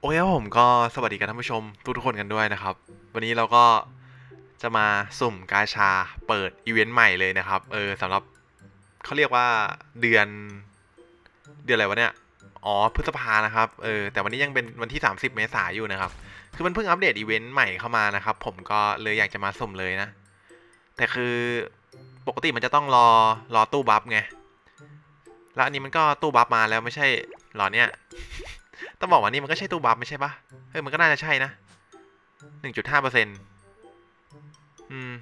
โอเคครับผมก็สวัสดีกันท่านผู้ชมทุกทุกคนกันด้วยนะครับ วันนี้เราก็จะมาสุ่มกาชาเปิดอีเวนต์ใหม่เลยนะครับ เออสำหรับเขาเรียกว่าเดือนเดือนอะไรวะเนี่ยอ๋อพฤษภานะครับเออแต่วันนี้ยังเป็นวันที่ 30 เมษายนอยู่นะครับ คือมันเพิ่งอัปเดตอีเวนต์ใหม่เข้ามานะครับ ผมก็เลยอยากจะมาสุ่มเลยนะ แต่คือปกติมันจะต้องรอรอตู้บัฟไงแล้วอันนี้มันก็ตู้บัฟมาแล้วไม่ใช่หรอเนี่ย ต้องบอกว่านี่มันก็ใช่ตู้บัฟไม่ใช่ปะเออมันก็น่าจะใช่นะหนึ่งจุดห้าเปอร์เซ็นต์อืม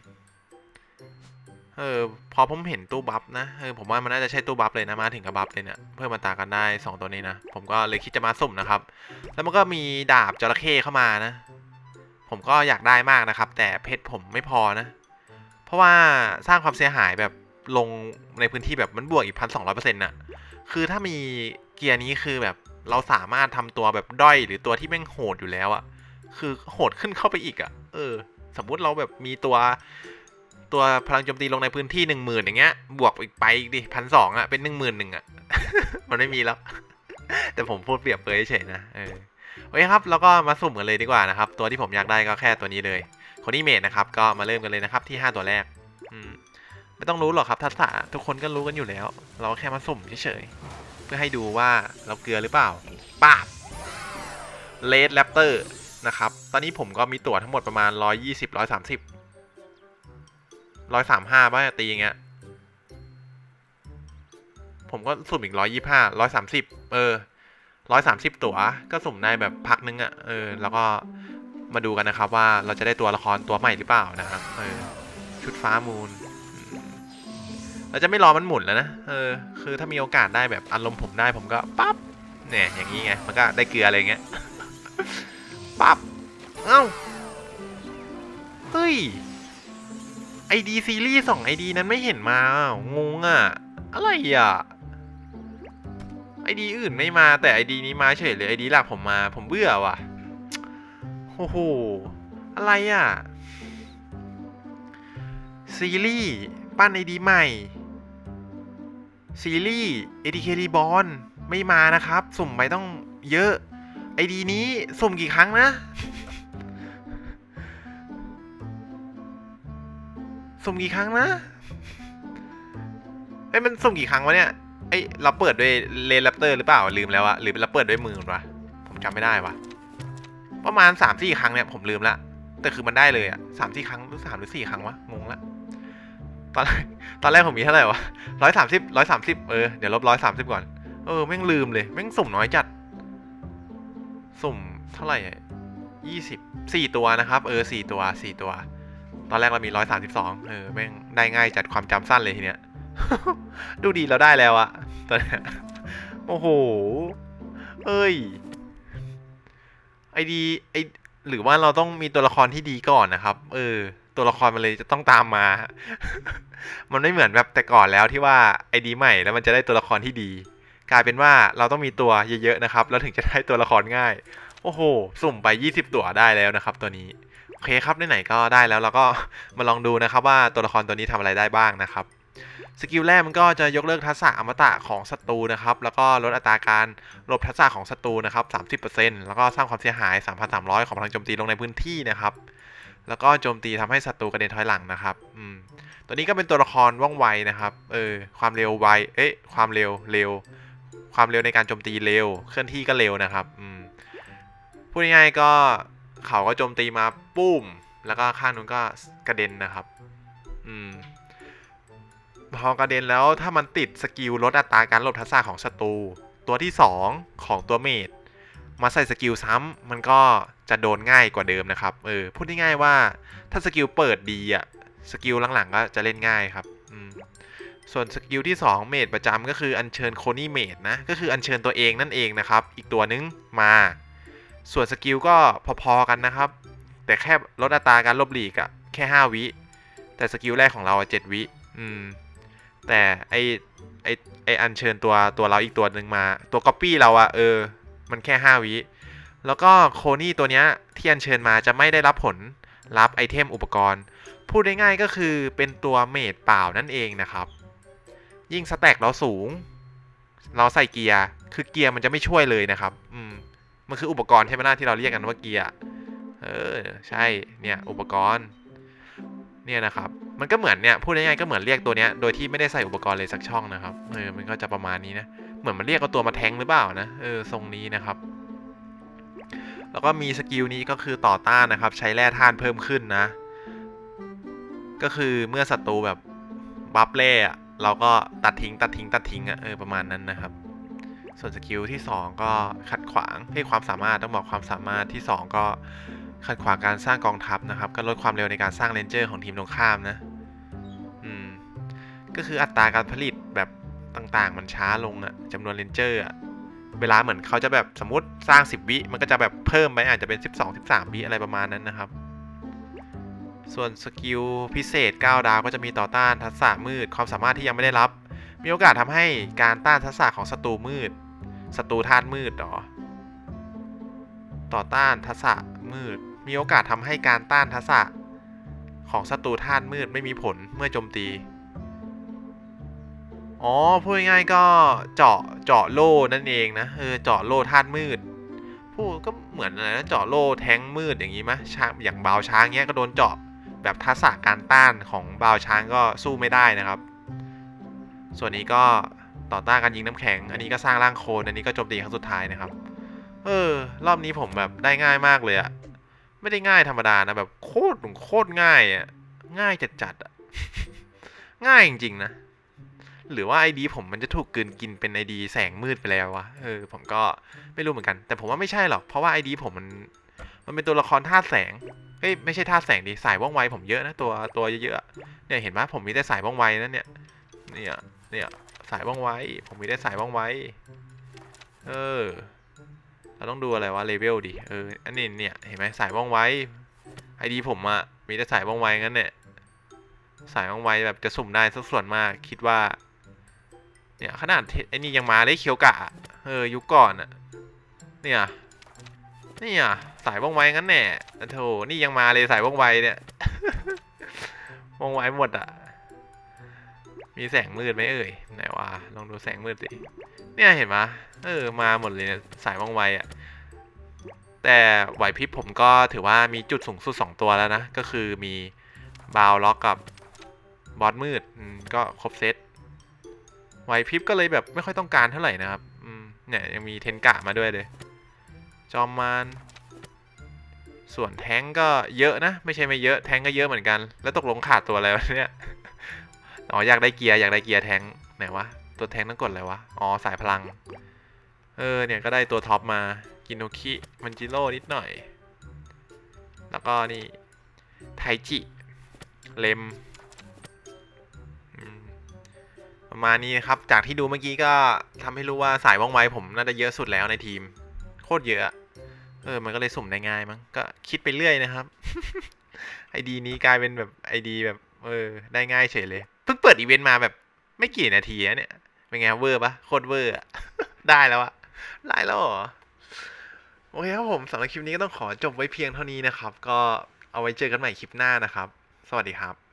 เออ พอผมเห็นตู้บัฟนะ เออ ผมว่ามันน่าจะใช่ตู้บัฟเลยนะ มาถึงกับบัฟเลยเนี่ย เพิ่มมาตากันได้สองตัวนี้นะ ผมก็เลยคิดจะมาสุ่มนะครับ แล้วมันก็มีดาบจระเข้เข้ามานะ ผมก็อยากได้มากนะครับ แต่เพชรผมไม่พอนะ เพราะว่าสร้างความเสียหายแบบลงในพื้นที่แบบมันบวกอีกพันสองร้อยเปอร์เซ็นต์น่ะ คือถ้ามีเกียร์นี้คือแบบ เราสามารถทำตัวแบบด้อยหรือตัวที่แม่งโหดอยู่แล้วอะคือโหดขึ้นเข้าไปอีกอะเออ สมมุติเราแบบมีตัวตัวพลังโจมตีลงในพื้นที่หนึ่งหมื่นอย่างเงี้ย บวกอีกไปอีกดิพันสองอะเป็นหนึ่งหมื่นหนึ่งอะมันไม่มีแล้ว แต่ผมพูดเปรียบเปยเฉยนะเออโอเคครับแล้วก็มาสุ่มกันเลยดีกว่านะครับ ตัวที่ผมอยากได้ก็แค่ตัวนี้เลยคนนี้เมดนะครับ ก็มาเริ่มกันเลยนะครับที่ห้าตัวแรกไม่ต้องรู้หรอกครับทักษะทุกคนก็รู้กันอยู่แล้ว เราแค่มาสุ่มเฉย เพื่อให้ดูว่าเราเกลือหรือเปล่าป้าบเลดแรปเตอร์นะครับ ตอนนี้ผมก็มีตั๋วทั้งหมดประมาณ 120 130 135ป่ะตีอย่างเงี้ย ผมก็สุ่มอีก 125 130 เออ 130 ตั๋วก็สุ่มได้แบบพักนึงอะ่ะ เออ แล้วก็มาดูกันนะครับว่าเราจะได้ตัวละครตัวใหม่หรือเปล่านะครับ เออ ชุดฟ้ามูล เราจะไม่รอมันหมุนแล้วนะ เออ คือถ้ามีโอกาสได้แบบอารมณ์ผมได้ผมก็ปั๊บ เนี่ยอย่างนี้ไง มันก็ได้เกลืออะไรเงี้ย ปั๊บ เอ้า เฮ้ย ไอดีซีรีส์สองไอดีนั้นไม่เห็นมา งงอะ อะไรอะ ไอดีอื่นไม่มาแต่ไอดีนี้มาเฉยเลยไอดีหลักผมมา ผมเบื่อว่ะ โอ้โห อะไรอะ ซีรีส์ ปั้นไอดีใหม่ ซีรีส์ ADK รีบอลไม่มานะครับ สุ่มไปต้องเยอะ ไอดีนี้สุ่มกี่ครั้งนะ สุ่มกี่ครั้งนะเอ้มันสุ่มกี่ครั้งวะเนี่ยไอเราเปิดด้วยเลนแรปเตอร์หรือเปล่าลืมแล้วอะหรือเราเปิดด้วยมือวะผมจำไม่ได้วะประมาณสามสี่ครั้งเนี่ยผมลืมละแต่คือมันได้เลยอะสามสี่ครั้งหรือสามหรือสี่ครั้งวะงงละ ตอนแรกตอนแรกผมมีเท่าไหร่วะร้อยสามสิบร้อยสามสิบเออ เดี๋ยวลบร้อยสามสิบก่อน เออ แม่งลืมเลย แม่งสุ่มน้อยจัด สุ่มเท่าไหร่ยี่สิบสี่ตัวนะครับ เออสี่ตัวสี่ตัว ตอนแรกเรามีร้อยสามสิบสองเออ แม่งได้ง่ายจัดความจำสั้นเลยทีเนี้ย ดูดีเราได้แล้วอะตอนเนี้ยโอ้โห เอ้ย ไอดีไอหรือว่าเราต้องมีตัวละครที่ดีก่อนนะครับ เออ ตัวละครมันเลยจะต้องตามมา มันไม่เหมือนแบบแต่ก่อนแล้วที่ว่าไอดีใหม่แล้วมันจะได้ตัวละครที่ดี กลายเป็นว่าเราต้องมีตัวเยอะๆนะครับ แล้วถึงจะได้ตัวละครง่าย โอ้โห สุ่มไป 20 ตัวได้แล้วนะครับ ตัวนี้โอเคครับไหนๆก็ได้แล้วเราก็มาลองดูนะครับว่าตัวละครตัวนี้ทำอะไรได้บ้างนะครับสกิลแรกมันก็จะยกเลิกทักษะอมตะของศัตรูนะครับแล้วก็ลดอัตราการลบทักษะของศัตรูนะครับ30%แล้วก็สร้างความเสียหาย 3,300 ของพลังโจมตีลงในพื้นที่นะครับ แล้วก็โจมตีทำให้ศัตรูกระเด็นถอยหลังนะครับอืมตัวนี้ก็เป็นตัวละครว่องไวนะครับ เออ ความเร็วไว เอ๊ะ ความเร็ว เร็ว ความเร็วในการโจมตีเร็ว เคลื่อนที่ก็เร็วนะครับ อืม พูดง่ายๆก็เขาก็โจมตีมาปุ้ม แล้วก็ข้างนู้นก็กระเด็นนะครับ อืม พอกระเด็นแล้วถ้ามันติดสกิลลดอัตราการหลบทักษะของศัตรู ตัวที่ 2 ของตัวเมด มาใส่สกิลซ้ำมันก็จะโดนง่ายกว่าเดิมนะครับ เออ พูดง่ายๆว่าถ้าสกิลเปิดดีอะสกิลหลังๆก็จะเล่นง่ายครับ ส่วนสกิลที่ 2 เมดประจำก็คืออัญเชิญโคนี่เมดนะ ก็คืออัญเชิญตัวเองนั่นเองนะครับ อีกตัวนึงมา ส่วนสกิลก็พอๆกันนะครับ แต่แค่ลดอัตราการลบหลีกอะแค่ 5 วิ แต่สกิลแรกของเราอะ7วิ อืม แต่ไอไอไออัญเชิญตัวตัวเราอีกตัวหนึ่งมา ตัวก๊อปปี้เราอะเออ มันแค่ 5 วิ แล้วก็โคนี่ตัวเนี้ยที่อัญเชิญมาจะไม่ได้รับผลรับไอเทมอุปกรณ์ พูดได้ง่ายก็คือเป็นตัวเมดเปล่านั่นเองนะครับ ยิ่งสแต็กเราสูง เราใส่เกียร์ คือเกียร์มันจะไม่ช่วยเลยนะครับ อืม มันคืออุปกรณ์ใช่ไหมล่ะที่เราเรียกกันว่าเกียร์ เออ ใช่ เนี่ยอุปกรณ์ เนี่ยนะครับ มันก็เหมือนเนี่ยพูดง่ายๆก็เหมือนเรียกตัวเนี้ยโดยที่ไม่ได้ใส่อุปกรณ์เลยสักช่องนะครับ เออ มันก็จะประมาณนี้นะ เหมือนมันเรียกเอาตัวมาแทงหรือเปล่านะเออทรงนี้นะครับ แล้วก็มีสกิลนี้ก็คือต่อต้านนะครับ ใช้แร่ธาตุเพิ่มขึ้นนะ ก็คือเมื่อศัตรูแบบบัฟแร่เราก็ตัดทิ้งตัดทิ้งตัดทิ้งอะเออประมาณนั้นนะครับ ส่วนสกิลที่ 2 ก็ขัดขวางให้ความสามารถต้องบอกความสามารถที่ 2 ก็ขัดขวางการสร้างกองทัพนะครับ ก็ลดความเร็วในการสร้างเลนเจอร์ของทีมตรงข้ามนะ อืม ก็คืออัตราการผลิต ต่างๆ มันช้าลงอะจำนวนเลนเจอร์อะเวลาเหมือนเขาจะแบบสมมติสร้าง 10 วิมันก็จะแบบเพิ่มไปอาจจะเป็น 12 13 วิอะไรประมาณนั้นนะครับ ส่วนสกิลพิเศษ 9 ดาวก็จะมีต่อต้านทักษะมืด ความสามารถที่ยังไม่ได้รับ มีโอกาสทำให้การต้านทักษะของศัตรูมืดศัตรูธาตุมืดหรอ ต่อต้านทักษะมืด มีโอกาสทำให้การต้านทักษะของศัตรูธาตุมืดไม่มีผลเมื่อโจมตี อ๋อพูดง่ายๆก็เจาะเจาะโล่นั่นเองนะเออเจาะโล่ธาตุมืดพูดก็เหมือนอะไรนะเจาะโล่แท้งมืดอย่างนี้มะช้างอย่างบาวช้างเงี้ยก็โดนเจาะแบบทักษะการต้านของบาวช้างก็สู้ไม่ได้นะครับ ส่วนนี้ก็ต่อต้านการยิงน้ำแข็ง อันนี้ก็สร้างร่างโคลนอันนี้ก็โจมตีครั้งสุดท้ายนะครับ เออ รอบนี้ผมแบบได้ง่ายมากเลยอะไม่ได้ง่ายธรรมดานะแบบโคตรโคตรง่ายอะง่ายจัดจัดอะง่ายจริงๆนะ หรือว่าไอดีผมมันจะถูกกลืนกินเป็นไอดีแสงมืดไปแล้ววะเออผมก็ไม่รู้เหมือนกัน แต่ผมว่าไม่ใช่หรอก เพราะว่าไอดีผมมันมันเป็นตัวละครธาตุแสงเฮ้ยไม่ใช่ธาตุแสงดิสายว่องไวผมเยอะนะตัวตัวเยอะๆเนี่ยเห็นไหมผมมีแต่สายว่องไวนั่นเนี่ยเนี่ยเนี่ยสายว่องไวผมมีแต่สายว่องไวเออเราต้องดูอะไรวะเลเวลดิเอออันนี้เนี่ยเห็นไหมสายว่องไวไอดีผมอะมีแต่สายว่องไวงั้นเนี่ยสายว่องไวแบบจะสุ่มได้สักส่วนมากคิดว่า เนี่ยขนาดไอ้นี่ยังมาเลยเคียวกะเออยุคก่อนอะเนี่ยเนี่ยสายว่องไวงั้นแน่โธ่นี่ยังมาเลยสายว่องไวเนี่ยว่องไวหมดอะมีแสงมืดไหมเอ่ยไหนวะลองดูแสงมืดสิเนี่ยเห็นไหมเออมาหมดเลยเนี่ยสายว่องไวอะแต่ไหวพริบผมก็ถือว่ามีจุดสูงสุด 2 ตัวแล้วนะ ก็คือมีบาวล็อกกับบอสมืดก็ครบเซต ไหวพริบก็เลยแบบไม่ค่อยต้องการเท่าไหร่นะครับเนี่ยยังมีเทนกะมาด้วยเลย จอมมารส่วนแท้งก็เยอะนะ ไม่ใช่ไม่เยอะแท้งก็เยอะเหมือนกัน แล้วตกลงขาดตัวอะไรวะเนี่ยอ๋ออยากได้เกียร์อยากได้เกียร์แท้งไหนวะตัวแท้งต้องกดอะไรวะอ๋อสายพลัง เออเนี่ยก็ได้ตัวท็อปมากินโนคิมันจิโร่นิดหน่อย แล้วก็นี่ไทจิเลม ประมาณนี้นะครับ จากที่ดูเมื่อกี้ก็ทำให้รู้ว่าสายว่องไวผมน่าจะเยอะสุดแล้วในทีม โคตรเยอะ เออ มันก็เลยสุ่มได้ง่ายมั้ง ก็คิดไปเรื่อยนะครับ ไอดีนี้กลายเป็นแบบไอดีแบบ เออ ได้ง่ายเฉยเลย เพิ่งเปิดอีเวนต์มาแบบไม่กี่นาทีเนี่ย เป็นไงเวอร์ปะโคตรเวอร์อได้แล้วอะได้แล้วเหรอ โอเคครับผมสำหรับคลิปนี้ก็ต้องขอจบไว้เพียงเท่านี้นะครับ ก็เอาไว้เจอกันใหม่คลิปหน้านะครับ สวัสดีครับ